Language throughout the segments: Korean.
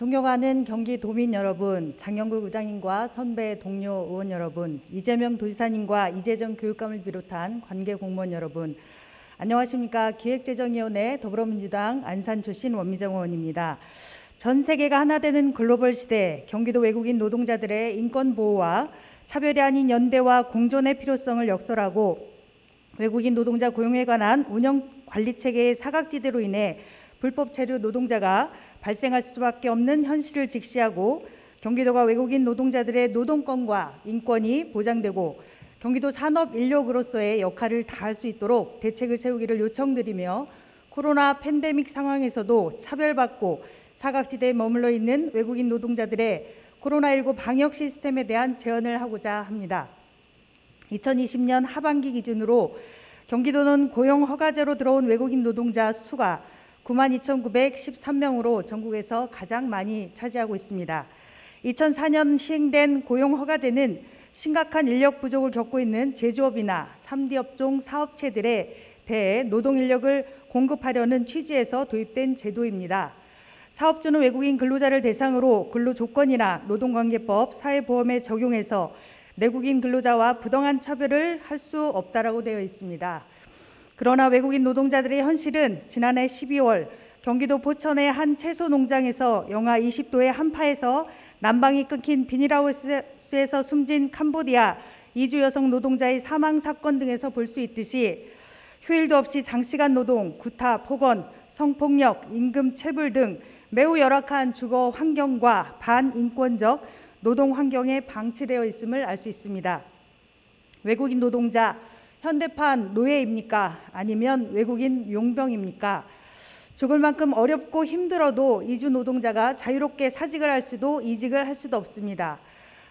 존경하는 경기도민 여러분, 장영국 의장님과 선배 동료 의원 여러분, 이재명 도지사님과 이재정 교육감을 비롯한 관계 공무원 여러분, 안녕하십니까? 기획재정위원회 더불어민주당 안산 출신 원미정 의원입니다. 전 세계가 하나 되는 글로벌 시대, 경기도 외국인 노동자들의 인권 보호와 차별이 아닌 연대와 공존의 필요성을 역설하고 외국인 노동자 고용에 관한 운영 관리 체계의 사각지대로 인해 불법 체류 노동자가 발생할 수밖에 없는 현실을 직시하고 경기도가 외국인 노동자들의 노동권과 인권이 보장되고 경기도 산업 인력으로서의 역할을 다할 수 있도록 대책을 세우기를 요청드리며 코로나 팬데믹 상황에서도 차별받고 사각지대에 머물러 있는 외국인 노동자들의 코로나19 방역 시스템에 대한 제언을 하고자 합니다. 2020년 하반기 기준으로 경기도는 고용 허가제로 들어온 외국인 노동자 수가 92,913명으로 전국에서 가장 많이 차지하고 있습니다. 2004년 시행된 고용 허가제는 심각한 인력 부족을 겪고 있는 제조업이나 3D 업종 사업체들에 대해 노동 인력을 공급하려는 취지에서 도입된 제도입니다. 사업주는 외국인 근로자를 대상으로 근로 조건이나 노동관계법, 사회보험에 적용해서 내국인 근로자와 부당한 차별을 할 수 없다라고 되어 있습니다. 그러나 외국인 노동자들의 현실은 지난해 12월 경기도 포천의 한 채소 농장에서 영하 20도의 한파에서 난방이 끊긴 비닐하우스에서 숨진 캄보디아 이주 여성 노동자의 사망 사건 등에서 볼 수 있듯이 휴일도 없이 장시간 노동, 구타, 폭언, 성폭력, 임금 체불 등 매우 열악한 주거 환경과 반인권적 노동 환경에 방치되어 있음을 알 수 있습니다. 외국인 노동자 현대판 노예입니까? 아니면 외국인 용병입니까? 죽을 만큼 어렵고 힘들어도 이주 노동자가 자유롭게 사직을 할 수도 이직을 할 수도 없습니다.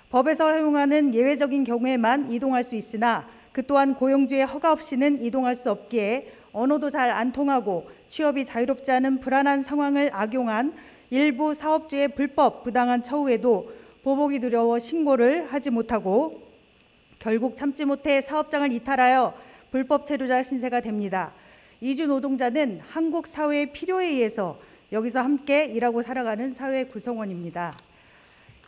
법에서 허용하는 예외적인 경우에만 이동할 수 있으나 그 또한 고용주의 허가 없이는 이동할 수 없기에 언어도 잘 안 통하고 취업이 자유롭지 않은 불안한 상황을 악용한 일부 사업주의 불법 부당한 처우에도 보복이 두려워 신고를 하지 못하고 결국 참지 못해 사업장을 이탈하여 불법 체류자 신세가 됩니다. 이주 노동자는 한국 사회의 필요에 의해서 여기서 함께 일하고 살아가는 사회 구성원입니다.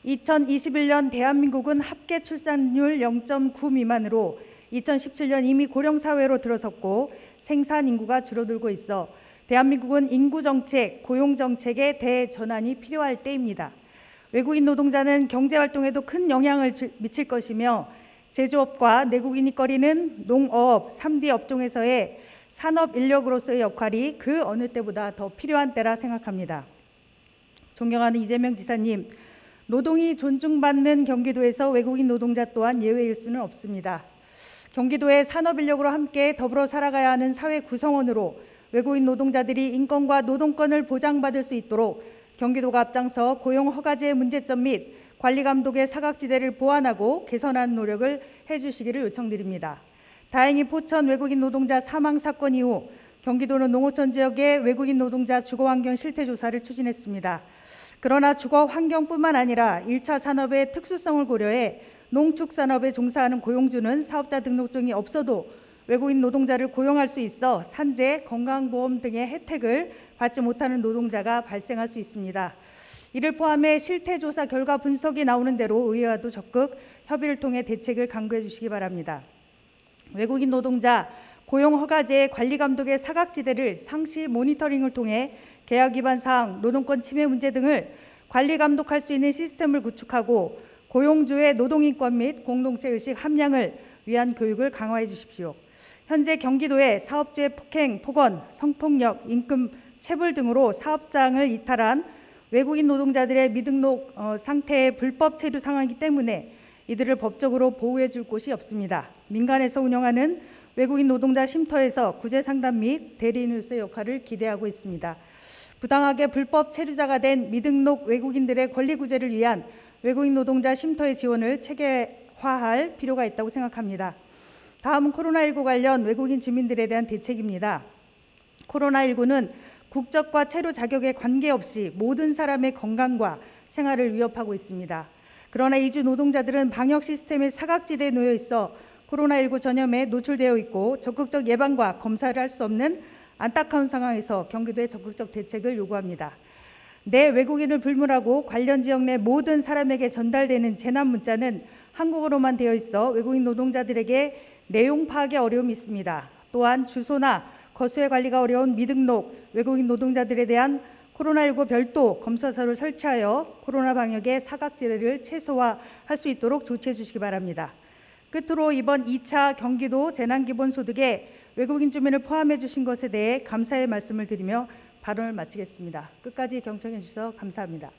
2021년 대한민국은 합계 출산율 0.9 미만으로 2017년 이미 고령 사회로 들어섰고 생산 인구가 줄어들고 있어 대한민국은 인구 정책, 고용 정책의 대전환이 필요할 때입니다. 외국인 노동자는 경제 활동에도 큰 영향을 미칠 것이며 제조업과 내국인이 꺼리는 농업, 3D 업종에서의 산업 인력으로서의 역할이 그 어느 때보다 더 필요한 때라 생각합니다. 존경하는 이재명 지사님, 노동이 존중받는 경기도에서 외국인 노동자 또한 예외일 수는 없습니다. 경기도의 산업 인력으로 함께 더불어 살아가야 하는 사회 구성원으로 외국인 노동자들이 인권과 노동권을 보장받을 수 있도록 경기도가 앞장서 고용 허가제의 문제점 및 관리 감독의 사각지대를 보완하고 개선하는 노력을 해주시기를 요청드립니다. 다행히 포천 외국인 노동자 사망 사건 이후 경기도는 농어촌 지역의 외국인 노동자 주거 환경 실태 조사를 추진했습니다. 그러나 주거 환경뿐만 아니라 1차 산업의 특수성을 고려해 농축산업에 종사하는 고용주는 사업자 등록증이 없어도 외국인 노동자를 고용할 수 있어 산재, 건강보험 등의 혜택을 받지 못하는 노동자가 발생할 수 있습니다. 이를 포함해 실태조사 결과 분석이 나오는 대로 의회와도 적극 협의를 통해 대책을 강구해 주시기 바랍니다. 외국인 노동자 고용 허가제 관리 감독의 사각지대를 상시 모니터링을 통해 계약 위반 사항, 노동권 침해 문제 등을 관리 감독할 수 있는 시스템을 구축하고 고용주의 노동인권 및 공동체 의식 함량을 위한 교육을 강화해 주십시오. 현재 경기도에 사업주의 폭행, 폭언, 성폭력, 임금 체불 등으로 사업장을 이탈한 외국인 노동자들의 미등록 어, 상태의 불법 체류 상황이기 때문에 이들을 법적으로 보호해 줄 곳이 없습니다. 민간에서 운영하는 외국인 노동자 쉼터에서 구제 상담 및 대리인으로서의 역할을 기대하고 있습니다. 부당하게 불법 체류자가 된 미등록 외국인들의 권리 구제를 위한 외국인 노동자 쉼터의 지원을 체계화할 필요가 있다고 생각합니다. 다음은 코로나19 관련 외국인 주민들에 대한 대책입니다. 코로나19는 국적과 체류 자격에 관계없이 모든 사람의 건강과 생활을 위협하고 있습니다. 그러나 이주 노동자들은 방역 시스템의 사각지대에 놓여 있어 코로나19 전염에 노출되어 있고 적극적 예방과 검사를 할 수 없는 안타까운 상황에서 경기도의 적극적 대책을 요구합니다. 내 외국인을 불문하고 관련 지역 내 모든 사람에게 전달되는 재난 문자는 한국어로만 되어 있어 외국인 노동자들에게 내용 파악에 어려움이 있습니다. 또한 주소나 거수의 관리가 어려운 미등록 외국인 노동자들에 대한 코로나19 별도 검사서를 설치하여 코로나 방역의 사각지대를 최소화할 수 있도록 조치해 주시기 바랍니다. 끝으로 이번 2차 경기도 재난기본소득에 외국인 주민을 포함해 주신 것에 대해 감사의 말씀을 드리며 발언을 마치겠습니다. 끝까지 경청해 주셔서 감사합니다.